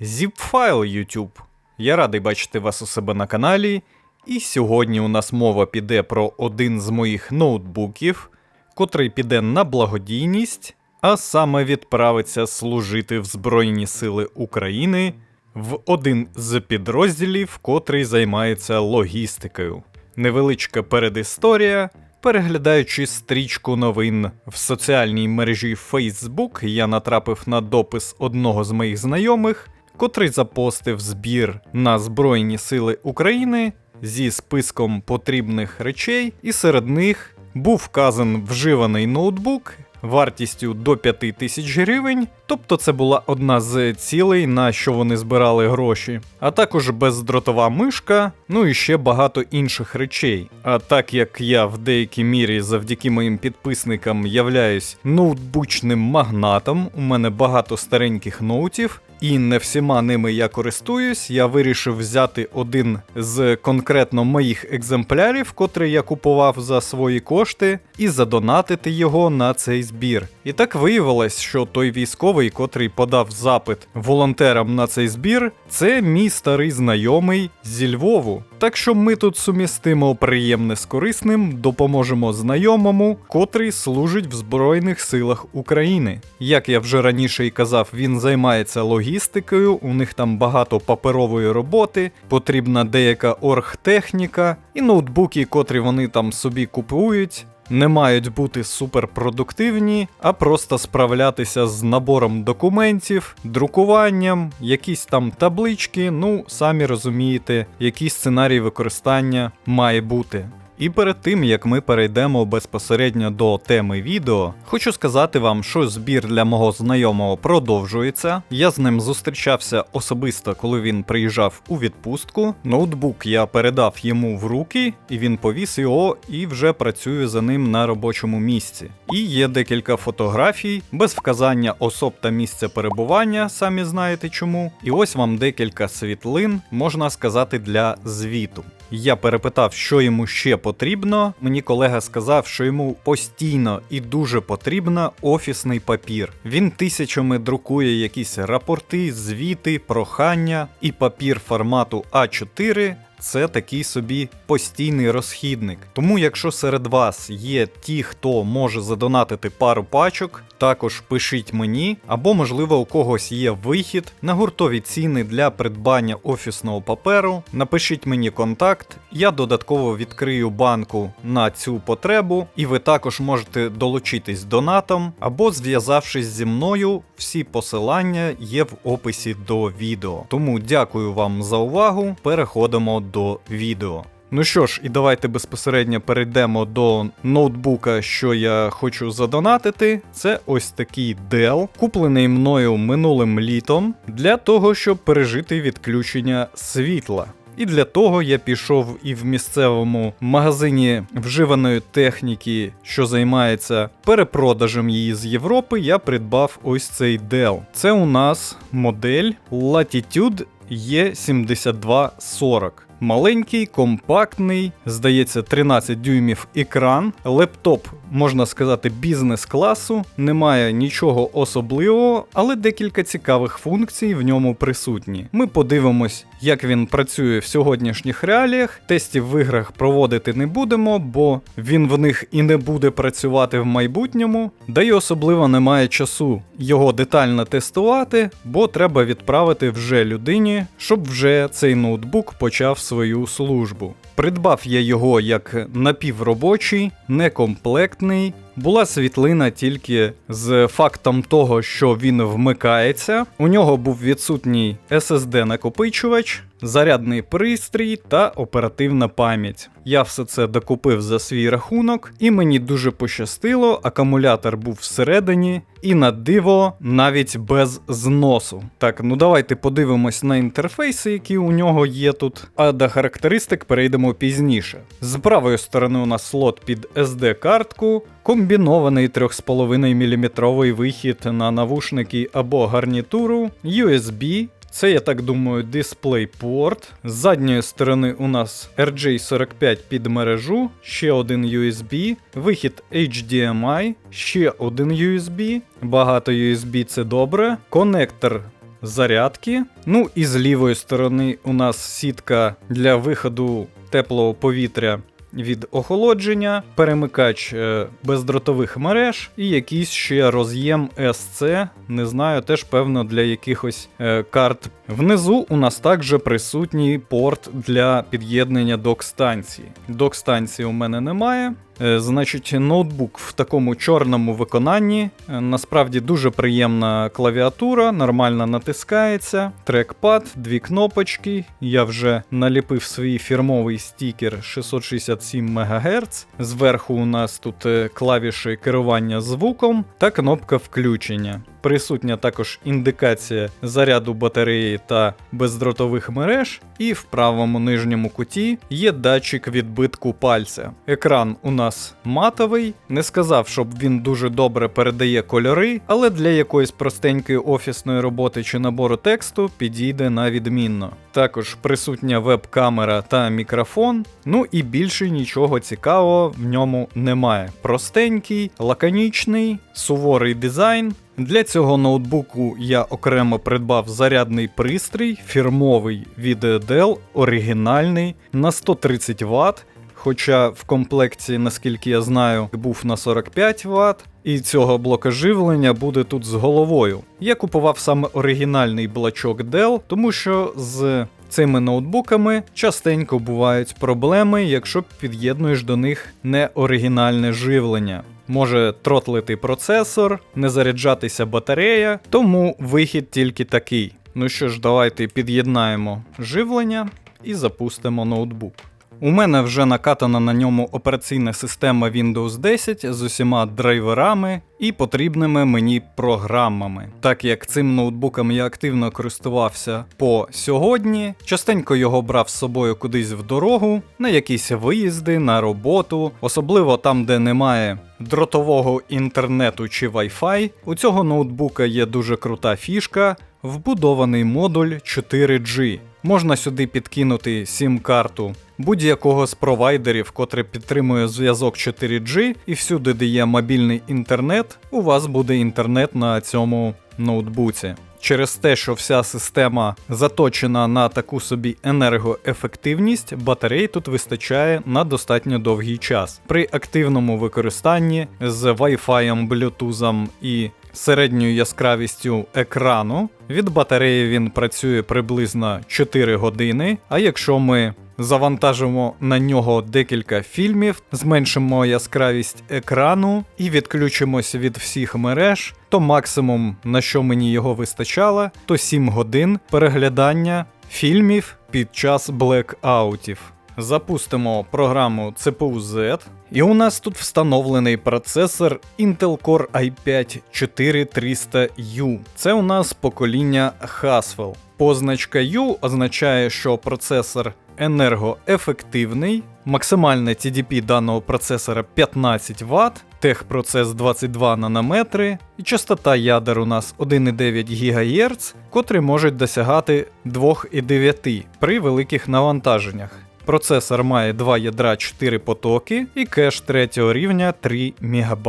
Zipfile YouTube. Я радий бачити вас у себе на каналі. І сьогодні у нас мова піде про один з моїх ноутбуків, котрий піде на благодійність, а саме відправиться служити в Збройні Сили України в один з підрозділів, котрий займається логістикою. Невеличка передісторія. Переглядаючи стрічку новин в соціальній мережі Facebook, я натрапив на допис одного з моїх знайомих, котрий запостив збір на Збройні Сили України зі списком потрібних речей, і серед них був вказан вживаний ноутбук вартістю до 5 тисяч гривень, тобто це була одна з цілей, на що вони збирали гроші, а також бездротова мишка, ну і ще багато інших речей. А так як я в деякій мірі завдяки моїм підписникам являюсь ноутбучним магнатом, у мене багато стареньких ноутів. І не всіма ними я користуюсь. Я вирішив взяти один з конкретно моїх екземплярів, котрий я купував за свої кошти, і задонатити його на цей збір. І так виявилось, що той військовий, котрий подав запит волонтерам на цей збір, це мій старий знайомий зі Львову. Так що ми тут сумістимо приємне з корисним, допоможемо знайомому, котрий служить в Збройних силах України. Як я вже раніше і казав, він займається логістикою, у них там багато паперової роботи, потрібна деяка оргтехніка і ноутбуки, котрі вони там собі купують. Не мають бути суперпродуктивні, а просто справлятися з набором документів, друкуванням, якісь там таблички, ну самі розумієте, який сценарій використання має бути. І перед тим як ми перейдемо безпосередньо до теми відео, хочу сказати вам, що збір для мого знайомого продовжується. Я з ним зустрічався особисто, коли він приїжджав у відпустку. Ноутбук я передав йому в руки, і він повіс його і вже працює за ним на робочому місці. І є декілька фотографій без вказання особ та місця перебування, самі знаєте чому. І ось вам декілька світлин, можна сказати, для звіту. Я перепитав, що йому ще потрібно. Мені колега сказав, що йому постійно і дуже потрібно офісний папір. Він тисячами друкує якісь рапорти, звіти, прохання і папір формату А4 це такий собі постійний розхідник. Тому, якщо серед вас є ті, хто може задонатити пару пачок, також пишіть мені, або, можливо, у когось є вихід на гуртові ціни для придбання офісного паперу. Напишіть мені контакт, я додатково відкрию банку на цю потребу, і ви також можете долучитись донатом, або зв'язавшись зі мною, всі посилання є в описі до відео. Тому дякую вам за увагу. Переходимо до відео. Ну що ж, і давайте безпосередньо перейдемо до ноутбука, що я хочу задонатити. Це ось такий Dell, куплений мною минулим літом для того, щоб пережити відключення світла. І для того я пішов і в місцевому магазині вживаної техніки, що займається перепродажем її з Європи, я придбав ось цей Dell. Це у нас модель Latitude E7240. Маленький, компактний, здається, 13 дюймів екран, лептоп, можна сказати, бізнес-класу, немає нічого особливого, але декілька цікавих функцій в ньому присутні. Ми подивимось, як він працює в сьогоднішніх реаліях. Тестів в іграх проводити не будемо, бо він в них і не буде працювати в майбутньому, да й особливо немає часу його детально тестувати, бо треба відправити вже людині, щоб вже цей ноутбук почав свою службу. Придбав я його як напівробочий, некомплектний. Була світлина тільки з фактом того, що він вмикається. У нього був відсутній SSD-накопичувач, зарядний пристрій та оперативна пам'ять. Я все це докупив за свій рахунок, і мені дуже пощастило, акумулятор був всередині, і на диво навіть без зносу. Так, ну давайте подивимось на інтерфейси, які у нього є тут. А до характеристик перейдемо пізніше. З правої сторони у нас слот під SD-картку, комбінований 3,5 мм вихід на навушники або гарнітуру, USB. Це, я так думаю, DisplayPort. З задньої сторони у нас RJ45 під мережу, ще один USB, вихід HDMI, ще один USB, багато USB це добре. Конектор зарядки. Ну і з лівої сторони у нас сітка для виходу теплого повітря від охолодження, перемикач е, бездротових мереж і якийсь ще роз'єм SC, не знаю, теж певно для якихось е, карт. Внизу у нас також присутній порт для під'єднання док-станції. Док-станції у мене немає. Е, Значить, ноутбук в такому чорному виконанні. Е, Насправді дуже приємна клавіатура, нормально натискається. Трекпад, дві кнопочки. Я вже наліпив свій фірмовий стікер 667 МГц. Зверху у нас тут е, клавіші керування звуком та кнопка включення. Присутня також індикація заряду батареї та бездротових мереж, і в правому нижньому куті є датчик відбитку пальця. Екран у нас матовий, не сказав, щоб він дуже добре передає кольори, але для якоїсь простенької офісної роботи чи набору тексту підійде на відмінно. Також присутня веб-камера та мікрофон. Ну і більше нічого цікавого в ньому немає. Простенький, лаконічний, суворий дизайн. Для цього ноутбуку я окремо придбав зарядний пристрій, фірмовий від Dell, оригінальний на 130 Вт. Хоча в комплекті, наскільки я знаю, був на 45 Вт, і цього блока живлення буде тут з головою. Я купував саме оригінальний блочок Dell, тому що з цими ноутбуками частенько бувають проблеми, якщо під'єднуєш до них не оригінальне живлення. Може тротлити процесор, не заряджатися батарея, тому вихід тільки такий. Ну що ж, давайте під'єднаємо живлення і запустимо ноутбук. У мене вже накатана на ньому операційна система Windows 10 з усіма драйверами і потрібними мені програмами. Так як цим ноутбуком я активно користувався по сьогодні, частенько його брав з собою кудись в дорогу, на якісь виїзди, на роботу, особливо там, де немає дротового інтернету чи Wi-Fi. У цього ноутбука є дуже крута фішка. Вбудований модуль 4G. Можна сюди підкинути сім-карту будь-якого з провайдерів, котрий підтримує зв'язок 4G, і всюди, де є мобільний інтернет, у вас буде інтернет на цьому ноутбуці. Через те, що вся система заточена на таку собі енергоефективність, батарей тут вистачає на достатньо довгий час. При активному використанні з Wi-Fi, Bluetooth і середньою яскравістю екрану від батареї він працює приблизно 4 години. А якщо ми завантажимо на нього декілька фільмів, зменшимо яскравість екрану і відключимося від всіх мереж, то максимум, на що мені його вистачало, то 7 годин переглядання фільмів під час блекаутів. Запустимо програму CPU Z, і у нас тут встановлений процесор Intel Core i5 4300U. Це у нас покоління Haswell. Позначка U означає, що процесор енергоефективний. Максимальне TDP даного процесора 15 Вт, техпроцес 22 нанометри, і частота ядер у нас 1,9 ГГц, котрі можуть досягати 2,9 при великих навантаженнях. Процесор має 2 ядра 4 потоки і кеш третього рівня 3 МБ.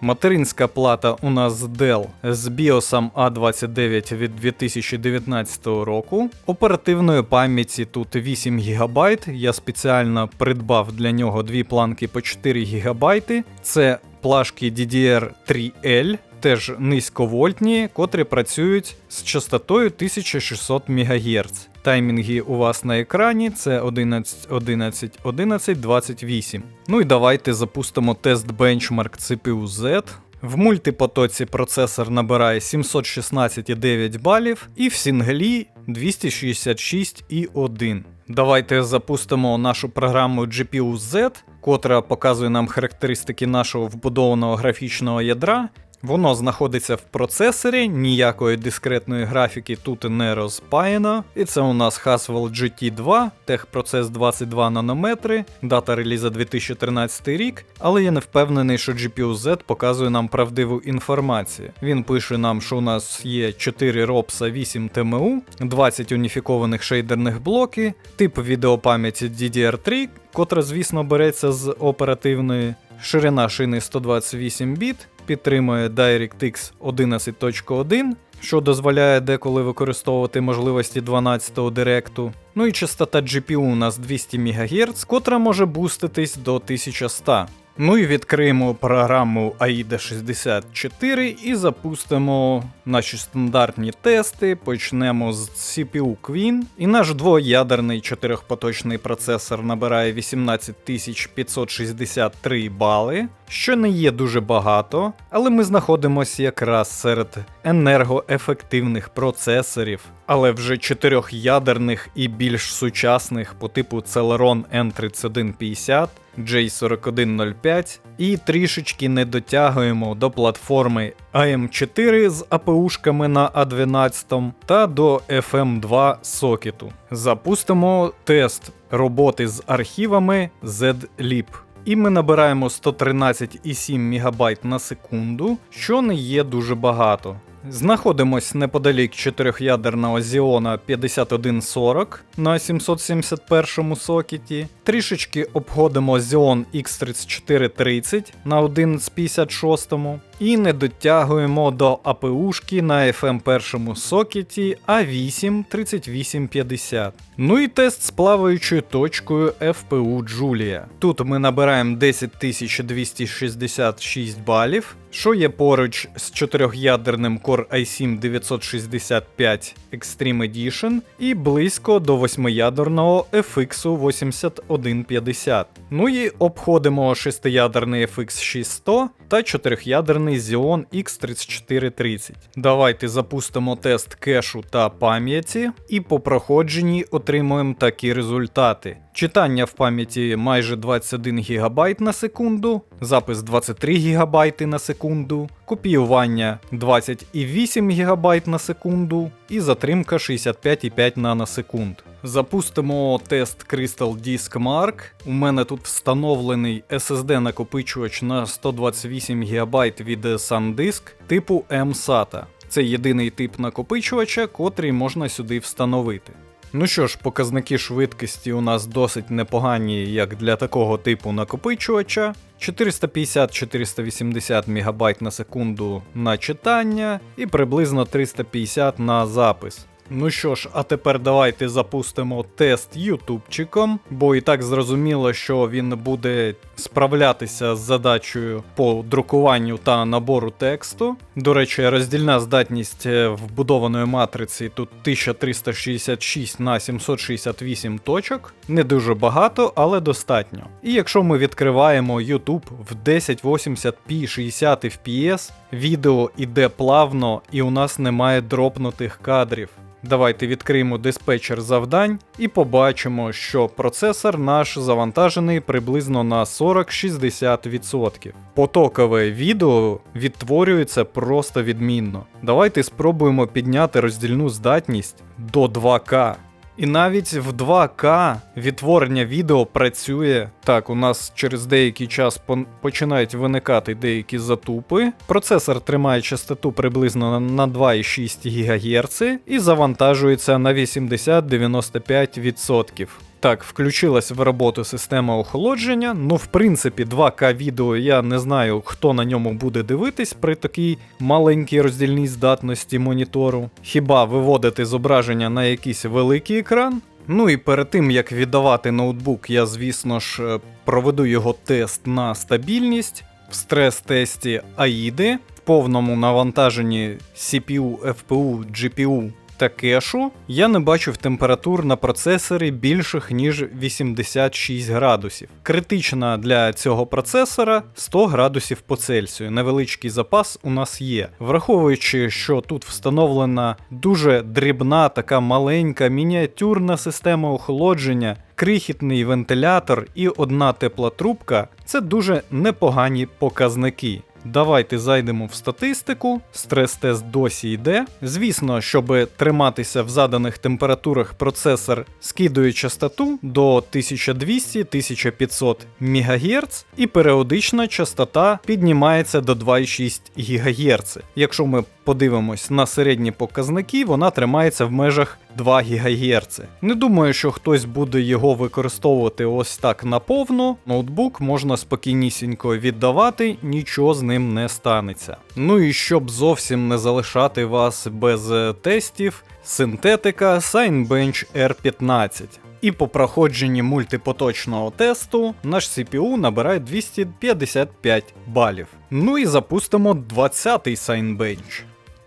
Материнська плата у нас Dell з BIOS A29 від 2019 року. Оперативної пам'яті тут 8 ГБ. Я спеціально придбав для нього дві планки по 4 ГБ. Це плашки DDR3L. Теж низьковольтні, котрі працюють з частотою 1600 МГц. Таймінги у вас на екрані це 11, 11, 11, 28. Ну і давайте запустимо тест бенчмарк CPU Z. В мультипотоці процесор набирає 716,9 балів, і в сінглі 266,1. Давайте запустимо нашу програму GPU Z, котра показує нам характеристики нашого вбудованого графічного ядра. Воно знаходиться в процесорі, ніякої дискретної графіки тут не розпаяно. І це у нас Haswell GT2, техпроцес 22 нанометри, дата реліза 2013 рік, але я не впевнений, що GPU Z показує нам правдиву інформацію. Він пише нам, що у нас є 4 ROPS 8 TMU, 20 уніфікованих шейдерних блоки, тип відеопам'яті DDR3, котра, звісно, береться з оперативної, ширина шини 128 біт підтримує DirectX 11.1, що дозволяє деколи використовувати можливості 12-го директу. Ну і частота GPU у нас 200 МГц, котра може буститись до 1100. Ну і відкриємо програму AIDA 64 і запустимо наші стандартні тести. Почнемо з CPU Queen. І наш двоядерний чотирьохпоточний процесор набирає 18563 бали, що не є дуже багато, але ми знаходимося якраз серед енергоефективних процесорів, але вже чотирьохядерних і більш сучасних по типу Celeron N3150. J4105 і трішечки не дотягуємо до платформи AM4 з АПУшками на A12 та до FM2 сокету. Запустимо тест роботи з архівами zlib. І ми набираємо 113,7 МБ на секунду, що не є дуже багато. Знаходимось неподалік чотирьохядерного Xeon 5140 на 771 сокеті. Трішечки обходимо Xeon X3430 на 1156 і не дотягуємо до АПУшки на FM1 сокеті A8 3850. Ну і тест з плаваючою точкою FPU Julia. Тут ми набираємо 10266 балів, що є поруч з чотирьохядерним Core i7 965 Extreme Edition і близько до восьмиядерного FX 8150. Ну і обходимо шестиядерний FX 600 та чотирьохядерний Xeon X3430. Давайте запустимо тест кешу та пам'яті, і по проходженні отримуємо такі результати. Читання в пам'яті майже 21 ГБ на секунду, запис 23 ГБ на секунду, копіювання 28 ГБ на секунду і затримка 65,5 наносекунд. Запустимо тест Crystal Disk Mark. У мене тут встановлений SSD накопичувач на 128 ГБ від SanDisk типу M-SATA. Це єдиний тип накопичувача, котрий можна сюди встановити. Ну що ж, показники швидкості у нас досить непогані, як для такого типу накопичувача. 450-480 МБ на секунду на читання і приблизно 350 на запис. Ну що ж, а тепер давайте запустимо тест ютубчиком, бо і так зрозуміло, що він буде справлятися з задачею по друкуванню та набору тексту. До речі, роздільна здатність е, вбудованої матриці тут 1366 на 768 точок. Не дуже багато, але достатньо. І якщо ми відкриваємо YouTube в 1080p 60 fps, відео іде плавно і у нас немає дропнутих кадрів. Давайте відкриємо диспетчер завдань і побачимо, що процесор наш завантажений приблизно на 40-60%. Потокове відео відтворюється просто відмінно. Давайте спробуємо підняти роздільну здатність до 2К. І навіть в 2К відтворення відео працює. Так, у нас через деякий час починають виникати деякі затупи. Процесор тримає частоту приблизно на 2,6 ГГц і завантажується на 80-95%. Так, включилась в роботу система охолодження. Ну, в принципі, 2К відео я не знаю, хто на ньому буде дивитись при такій маленькій роздільній здатності монітору. Хіба виводити зображення на якийсь великий екран? Ну і перед тим як віддавати ноутбук, я, звісно ж, е, проведу його тест на стабільність в стрес-тесті AIDA в повному навантаженні CPU, FPU, GPU та кешу, я не бачив температур на процесорі більших ніж 86 градусів. Критична для цього процесора 100 градусів по Цельсію. Невеличкий запас у нас є. Враховуючи, що тут встановлена дуже дрібна, така маленька мініатюрна система охолодження. Крихітний вентилятор і одна тепла трубка це дуже непогані показники. Давайте зайдемо в статистику. Стрес-тест досі йде. Звісно, щоб триматися в заданих температурах, процесор скидує частоту до 1200-1500 МГц, і періодична частота піднімається до 2,6 ГГц. Якщо ми подивимось на середні показники, вона тримається в межах 2 ГГц. Не думаю, що хтось буде його використовувати ось так наповну. Ноутбук можна спокійнісінько віддавати, нічого з ним не станеться. Ну і щоб зовсім не залишати вас без е, тестів, синтетика Signbench R15. І по проходженні мультипоточного тесту наш CPU набирає 255 балів. Ну і запустимо 20-й Signbench.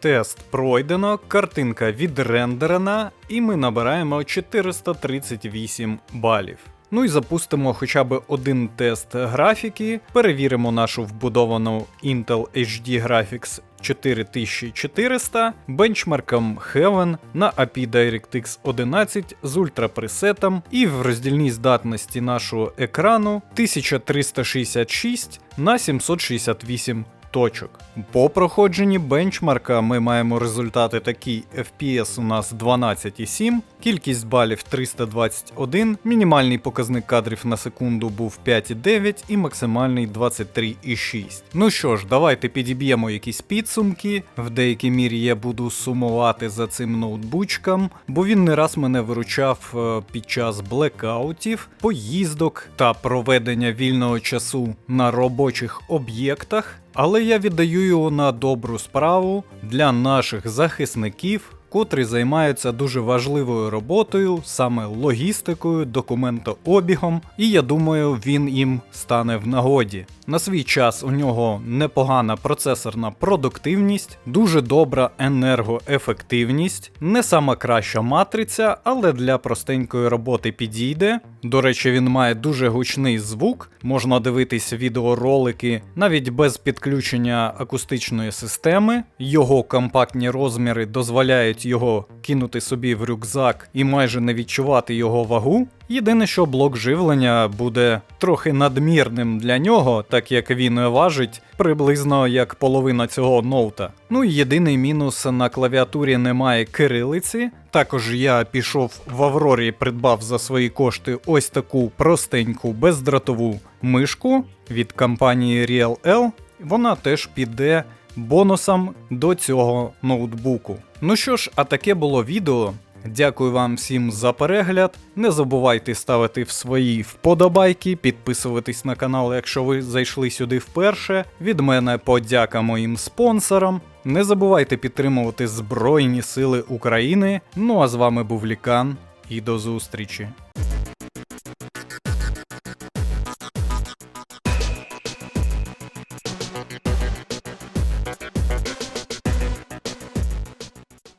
Тест пройдено, картинка відрендерена, і ми набираємо 438 балів. Ну і запустимо хоча б один тест графіки, перевіримо нашу вбудовану Intel HD Graphics 4400 бенчмарком Heaven на API DirectX 11 з ультрапресетом і в роздільній здатності нашого екрану 1366 на 768 точок. По проходженні бенчмарка ми маємо результати такі: FPS у нас 12,7, кількість балів 321, мінімальний показник кадрів на секунду був 5,9 і максимальний 23,6. Ну що ж, давайте підіб'ємо якісь підсумки. В деякій мірі я буду сумувати за цим ноутбучком, бо він не раз мене виручав е, під час блекаутів, поїздок та проведення вільного часу на робочих об'єктах. Але я віддаю його на добру справу для наших захисників, котрі займаються дуже важливою роботою, саме логістикою, документообігом, і я думаю, він їм стане в нагоді. На свій час у нього непогана процесорна продуктивність, дуже добра енергоефективність, не сама краща матриця, але для простенької роботи підійде. До речі, він має дуже гучний звук, можна дивитись відеоролики навіть без підключення акустичної системи. Його компактні розміри дозволяють його кинути собі в рюкзак і майже не відчувати його вагу. Єдине, що блок живлення буде трохи надмірним для нього, так як він важить приблизно як половина цього ноута. Ну і єдиний мінус на клавіатурі немає кирилиці. Також я пішов в Аврорі, придбав за свої кошти ось таку простеньку бездротову мишку від компанії RealL. Вона теж піде бонусом до цього ноутбуку. Ну що ж, а таке було відео. Дякую вам всім за перегляд. Не забувайте ставити в свої вподобайки, підписуватись на канал, якщо ви зайшли сюди вперше. Від мене подяка моїм спонсорам. Не забувайте підтримувати Збройні Сили України. Ну а з вами був Лікан і до зустрічі.